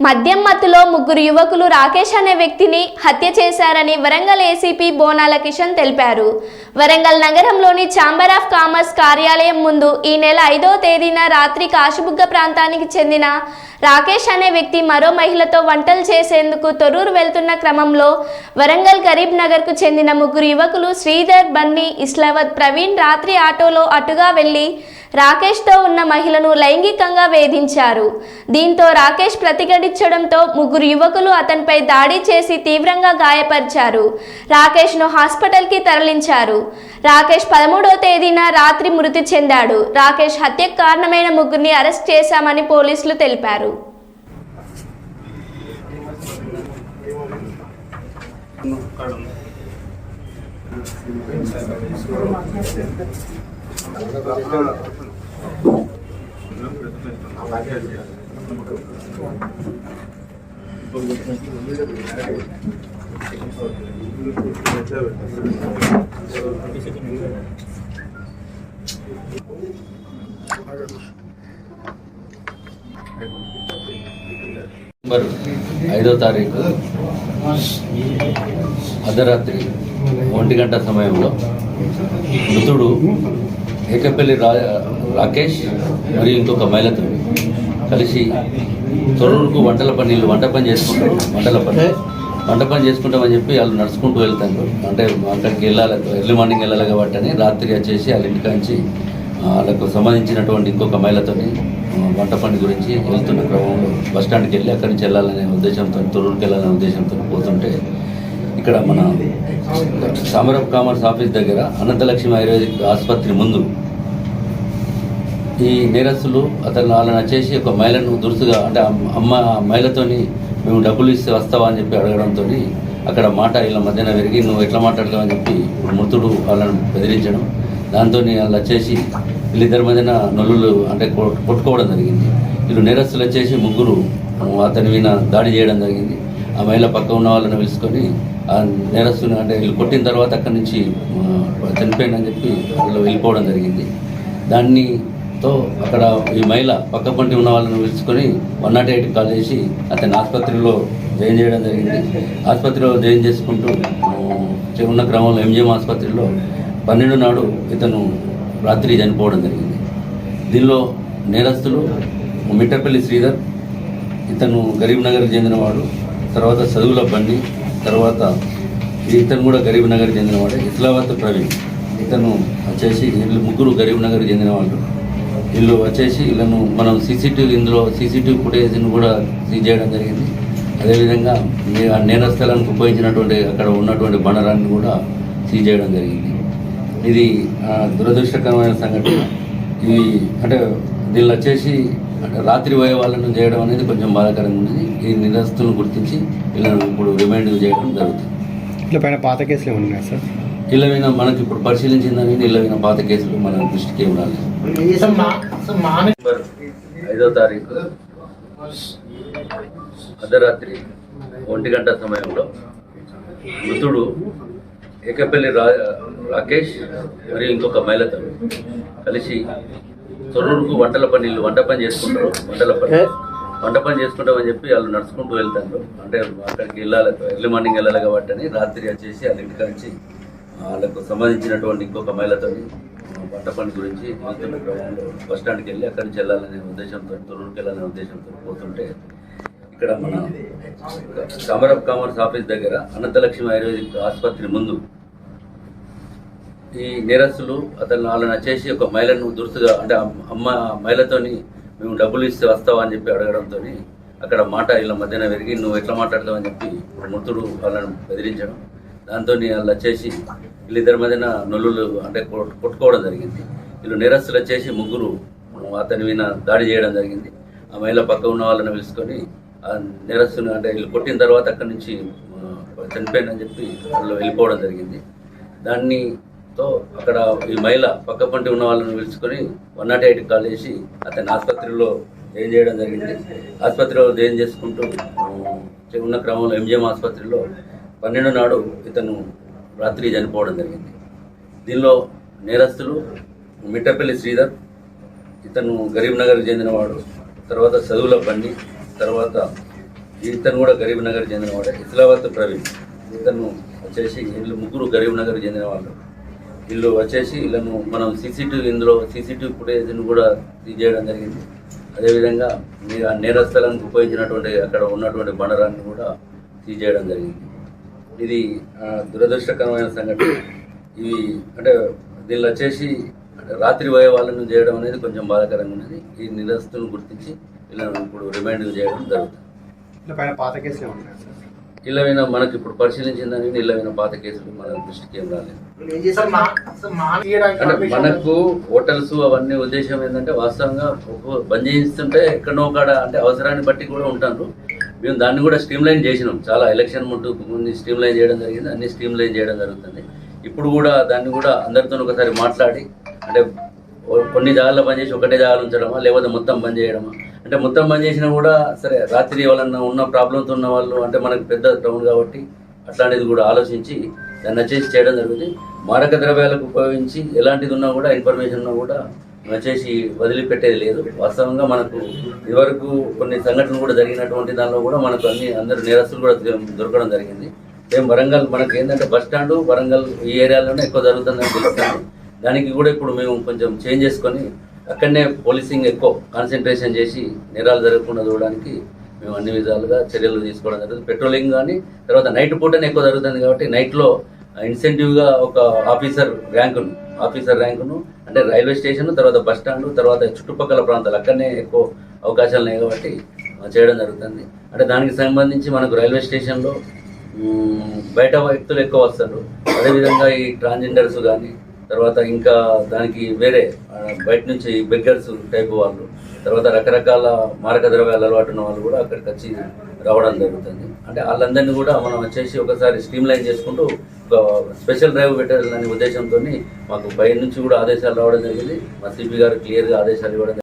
మద్యం మత్తులో ముగ్గురు యువకులు రాకేష్ అనే వ్యక్తిని హత్య చేశారని వరంగల్ ఏసీపీ బోనాల కిషన్ తెలిపారు. వరంగల్ నగరంలోని ఛాంబర్ ఆఫ్ కామర్స్ కార్యాలయం ముందు ఈ నెల ఐదో తేదీన రాత్రి కాశుబుగ్గ ప్రాంతానికి చెందిన రాకేష్ అనే వ్యక్తి మరో మహిళతో వంటలు చేసేందుకు తొర్రూరు వెళ్తున్న క్రమంలో వరంగల్ గరీబ్ నగర్కు చెందిన ముగ్గురు యువకులు శ్రీధర్ బన్నీ ఇస్లావత్ ప్రవీణ్ రాత్రి ఆటోలో అటుగా వెళ్ళి రాకేష్తో ఉన్న మహిళను లైంగికంగా వేధించారు. దీంతో రాకేష్ ప్రతిఘటించడంతో ముగ్గురు యువకులు అతనిపై దాడి చేసి తీవ్రంగా గాయపరిచారు. రాకేష్ను హాస్పిటల్కి తరలించారు. రాకేష్ పదమూడో తేదీన రాత్రి మృతి చెందాడు. రాకేష్ హత్యకు కారణమైన ముగ్గురిని అరెస్ట్ చేశామని పోలీసులు తెలిపారు. ఐదో తారీఖు అర్ధరాత్రి ఒంటి గంట సమయంలో మృతుడు ఏకపల్లి రా రాకేష్ మరియు ఇంకొక మహిళతో కలిసి తొర్రూరుకు వంటల పని వీళ్ళు వంట పని చేసుకుంటారు. వంటల పని. వంట పని చేసుకుంటామని చెప్పి వాళ్ళు నడుచుకుంటూ వెళ్తారు. అంటే అక్కడికి వెళ్ళాలి ఎర్లీ మార్నింగ్ వెళ్ళాలి కాబట్టి అని రాత్రి వచ్చేసి వాళ్ళ ఇంటికాంచి వాళ్ళకు సంబంధించినటువంటి ఇంకొక మహిళతోని ఆ, వంట పని గురించి వెళ్తున్న క్రమంలో బస్ స్టాండ్కి వెళ్ళి అక్కడి నుంచి వెళ్ళాలనే ఉద్దేశంతో తొర్రూరుకి వెళ్ళాలనే ఉద్దేశంతో పోతుంటే ఇక్కడ మన ఛాంబర్ ఆఫ్ కామర్స్ ఆఫీస్ దగ్గర అనంతలక్ష్మి ఆయుర్వేదిక్ ఆసుపత్రి ముందు ఈ నేరస్తులు అతను వాళ్ళని వచ్చేసి ఒక మహిళను దురుసుగా అంటే అమ్మ ఆ మహిళతోని మేము డబ్బులు ఇస్తే వస్తావా అని చెప్పి అడగడంతో అక్కడ మాట ఇలా మధ్యన పెరిగి నువ్వు ఎట్లా మాట్లాడతావు? అని చెప్పి మృతుడు వాళ్ళని బెదిరించడం. దాంతో వాళ్ళు వచ్చేసి వీళ్ళిద్దరి మధ్యన నొల్లులు అంటే కొ- కొట్టుకోవడం జరిగింది. వీళ్ళు నేరస్తులు వచ్చేసి ముగ్గురు అతని మీద దాడి చేయడం జరిగింది. ఆ మహిళ పక్క ఉన్న వాళ్ళని పిలుచుకొని నేరస్తుని అంటే వీళ్ళు కొట్టిన తర్వాత అక్కడి నుంచి చనిపోయిందని చెప్పి వాళ్ళు వెళ్ళిపోవడం జరిగింది. దాన్ని తో అక్కడ ఈ మహిళ పక్క పంటి ఉన్న వాళ్ళని పిలుచుకొని వన్ నాట్ ఎయిట్ కాల్ చేసి అతని ఆసుపత్రిలో జాయిన్ చేయడం జరిగింది. ఆసుపత్రిలో జాయిన్ చేసుకుంటూ ఉన్న క్రమంలో ఎంజిఎం ఆసుపత్రిలో పన్నెండు నాడు ఇతను రాత్రి చనిపోవడం జరిగింది. దీనిలో నేరస్తులు మిట్టపల్లి శ్రీధర్ ఇతను గరీబ్ నగర్కి చెందినవాడు తర్వాత చదువుల బండి తర్వాత ఇతను కూడా గరీబ్ నగర్కి చెందినవాడే ఇస్లాబాద్ ప్రవీణ్. ఇతను వచ్చేసి వీళ్ళు ముగ్గురు గరీబ్ నగర్కి చెందిన వాళ్ళు. వీళ్ళు వచ్చేసి వీళ్ళను మనం సీసీటీవీ ఇందులో సీసీటీవీ ఫుటేజ్ని కూడా సీజ్ చేయడం జరిగింది. అదేవిధంగా నేరస్థలానికి ఉపయోగించినటువంటి అక్కడ ఉన్నటువంటి బండరాన్ని కూడా సీజ్ చేయడం జరిగింది. ఇది దురదృష్టకరమైన సంఘటన. ఇవి అంటే దీనిలో వచ్చేసి అంటే రాత్రి పోయే వాళ్ళను చేయడం అనేది కొంచెం బాధాకరంగా ఉంది ఈ నిరస్తులను గుర్తించి వీళ్ళను ఇప్పుడు రిమైండ్ చేయడం జరుగుతుంది. ఇట్లా పైన పాత కేసులు ఏమైనా ఉన్నాయా సార్? ఇళ్ళ మీద మనకి ఇప్పుడు పరిశీలించిందని ఇళ్ళ మీద పాత కేసులు మన దృష్టికి ఉండాలి ఐదో తారీఖు అర్ధరాత్రి ఒంటి గంట సమయంలో మృతుడు ఏకపల్లి రా రాకేష్ మరియు ఇంకొక మహిళతో కలిసి తొర్రూరుకు వంటల పని వీళ్ళు వంట పని చేసుకుంటారు వంటల పని. వంట పని చేసుకుంటామని చెప్పి వాళ్ళు నడుచుకుంటూ వెళ్తారు. అంటే అక్కడికి వెళ్ళాలి ఎర్లీ మార్నింగ్ వెళ్ళాలి కాబట్టి అని రాత్రి వచ్చేసి వాళ్ళ ఇంటికాంచి వాళ్ళకు సంబంధించినటువంటి ఇంకొక మహిళతోని ఆ, వంట పని గురించి బస్ స్టాండ్కి వెళ్ళి అక్కడి నుంచి వెళ్ళాలనే ఉద్దేశంతో తొర్రూరుకి వెళ్ళాలనే ఉద్దేశంతో పోతుంటే ఇక్కడ మన ఛాంబర్ ఆఫ్ కామర్స్ ఆఫీస్ దగ్గర అనంతలక్ష్మి ఆయుర్వేదిక్ ఆసుపత్రి ముందు ఈ నేరస్తులు అతను వాళ్ళని వచ్చేసి ఒక మహిళను దురుసుగా అంటే అమ్మ- మహిళతోని మేము డబ్బులు ఇస్తే వస్తావా అని చెప్పి అడగడంతో అక్కడ మాట వీళ్ళ మధ్యన పెరిగి నువ్వు ఎట్లా మాట్లాడతావు? అని చెప్పి మృతుడు వాళ్ళని బెదిరించడం. దాంతో వాళ్ళు వచ్చేసి వీళ్ళిద్దరి మధ్యన నొల్లులు అంటే కొట్టుకోవడం జరిగింది. వీళ్ళు నేరస్తులు వచ్చేసి ముగ్గురు అతని మీద దాడి చేయడం జరిగింది. ఆ మహిళ పక్క ఉన్న వాళ్ళని పిలుచుకొని ఆ నేరస్తుని అంటే వీళ్ళు కొట్టిన తర్వాత అక్కడి నుంచి చనిపోయిందని చెప్పి వాళ్ళు వెళ్ళిపోవడం జరిగింది. దాన్ని తో అక్కడ ఈ మహిళ పక్క పంటి ఉన్న వాళ్ళని పిలుచుకొని వన్ నాట్ ఎయిట్ కాల్ చేసి అతని ఆసుపత్రిలో ఏం చేయడం జరిగింది. ఆసుపత్రిలో ఏం చేసుకుంటూ ఉన్న క్రమంలో ఎంజిఎం ఆసుపత్రిలో పన్నెండు నాడు ఇతను రాత్రి చనిపోవడం జరిగింది. దీనిలో నేరస్తులు మిట్టపల్లి శ్రీధర్ ఇతను గరీబ్నగర్కి చెందినవాడు తర్వాత చదువుల బండి తర్వాత ఇతను కూడా గరీబ్ నగర్ చెందినవాడే ఇస్లాబాద్ ప్రవీణ్. ఇతను వచ్చేసి వీళ్ళు ముగ్గురు గరీబ్ నగర్ చెందిన వాళ్ళు. వీళ్ళు వచ్చేసి వీళ్ళను మనం సీసీటీవీ ఇందులో సీసీటీవీ ఫుటేజ్ని కూడా తీయడం జరిగింది. అదేవిధంగా మీ ఆ నేరస్థలానికి ఉపయోగించినటువంటి అక్కడ ఉన్నటువంటి బండరాన్ని కూడా తీయడం జరిగింది. ఇది దురదృష్టకరమైన సంఘటన. ఇవి అంటే దీనిలో వచ్చేసి రాత్రి పోయే వాళ్ళను చేయడం అనేది కొంచెం బాధాకరంగా ఉన్నది. ఈ నిరస్తులను గుర్తించి వీళ్ళను ఇప్పుడు రిమైండ్ చేయడం జరుగుతుంది. పైన పాత కేసులు ఉన్నాయి ఇళ్ళవైన మనకి ఇప్పుడు పరిశీలించిన దాని ఇళ్ళవైన పాత కేసులు మన దృష్టికి ఏం రాలేదు. అంటే మనకు హోటల్స్ అవన్నీ ఉద్దేశం ఏంటంటే వాస్తవంగా బంద్ చేయిస్తుంటే ఎక్కడో కాడ అంటే అవసరాన్ని బట్టి కూడా ఉంటారు. మేము దాన్ని కూడా స్ట్రీమ్ లైన్ చేసినాం. చాలా ఎలక్షన్ ముందు కొన్ని స్ట్రీమ్ లైన్ చేయడం జరిగింది. అన్ని స్ట్రీమ్ లైన్ చేయడం జరుగుతుంది. ఇప్పుడు కూడా దాన్ని కూడా అందరితో ఒకసారి మాట్లాడి అంటే కొన్ని జాగాల్లో బంద్ చేసి ఒకటే జాగాలు ఉంచడమా లేకపోతే మొత్తం బంద్ చేయడమా అంటే మొత్తం బంద్ చేసినా కూడా సరే రాత్రి ఎవరన్నా ఉన్న ప్రాబ్లంతో ఉన్న వాళ్ళు అంటే మనకు పెద్ద టౌన్ కాబట్టి అట్లాంటిది కూడా ఆలోచించి దాన్ని వచ్చేసి చేయడం జరుగుతుంది. మారక ద్రవ్యాలకు ఉపయోగించి ఎలాంటిది ఉన్నా కూడా ఇన్ఫర్మేషన్ ఉన్నా కూడా వచ్చేసి వదిలిపెట్టేది లేదు. వాస్తవంగా మనకు ఇదివరకు కొన్ని సంఘటనలు కూడా జరిగినటువంటి దానిలో కూడా మనకు అన్ని అందరు నేరస్తులు కూడా దొరకడం జరిగింది. సేమ్ వరంగల్ మనకు ఏంటంటే బస్ స్టాండ్ వరంగల్ ఈ ఏరియాలోనే ఎక్కువ జరుగుతుందని తెలుస్తాను దానికి కూడా ఇప్పుడు మేము కొంచెం చేంజ్ చేసుకొని అక్కడనే పోలీసింగ్ ఎక్కువ కాన్సన్ట్రేషన్ చేసి నేరాలు జరగకుండా చూడడానికి మేము అన్ని విధాలుగా చర్యలు తీసుకోవడం జరుగుతుంది. పెట్రోలింగ్ కానీ తర్వాత నైట్ పూటనే ఎక్కువ జరుగుతుంది కాబట్టి నైట్లో ఇన్సెంటివ్గా ఒక ఆఫీసర్ ర్యాంకును ఆఫీసర్ ర్యాంకును అంటే రైల్వే స్టేషన్ తర్వాత బస్ స్టాండ్ తర్వాత చుట్టుపక్కల ప్రాంతాలు అక్కడనే ఎక్కువ అవకాశాలు ఉన్నాయి కాబట్టి చేయడం జరుగుతుంది. అంటే దానికి సంబంధించి మనకు రైల్వే స్టేషన్లో బయట వ్యక్తులు ఎక్కువ వస్తారు. అదేవిధంగా ఈ ట్రాన్స్జెండర్స్ కానీ తర్వాత ఇంకా దానికి వేరే బయట నుంచి బెగ్గర్స్ టైప్ వాళ్ళు తర్వాత రకరకాల మారక ద్రవ్యాలు అలవాటు ఉన్న వాళ్ళు కూడా అక్కడికి వచ్చి రావడం జరుగుతుంది. అంటే వాళ్ళందరినీ కూడా మనం వచ్చేసి ఒకసారి స్ట్రీమ్ లైన్ చేసుకుంటూ ఒక స్పెషల్ డ్రైవ్ పెట్టాలనే ఉద్దేశంతో మాకు బయట నుంచి కూడా ఆదేశాలు రావడం జరిగింది. మా సిపి గారు క్లియర్గా ఆదేశాలు ఇవ్వడం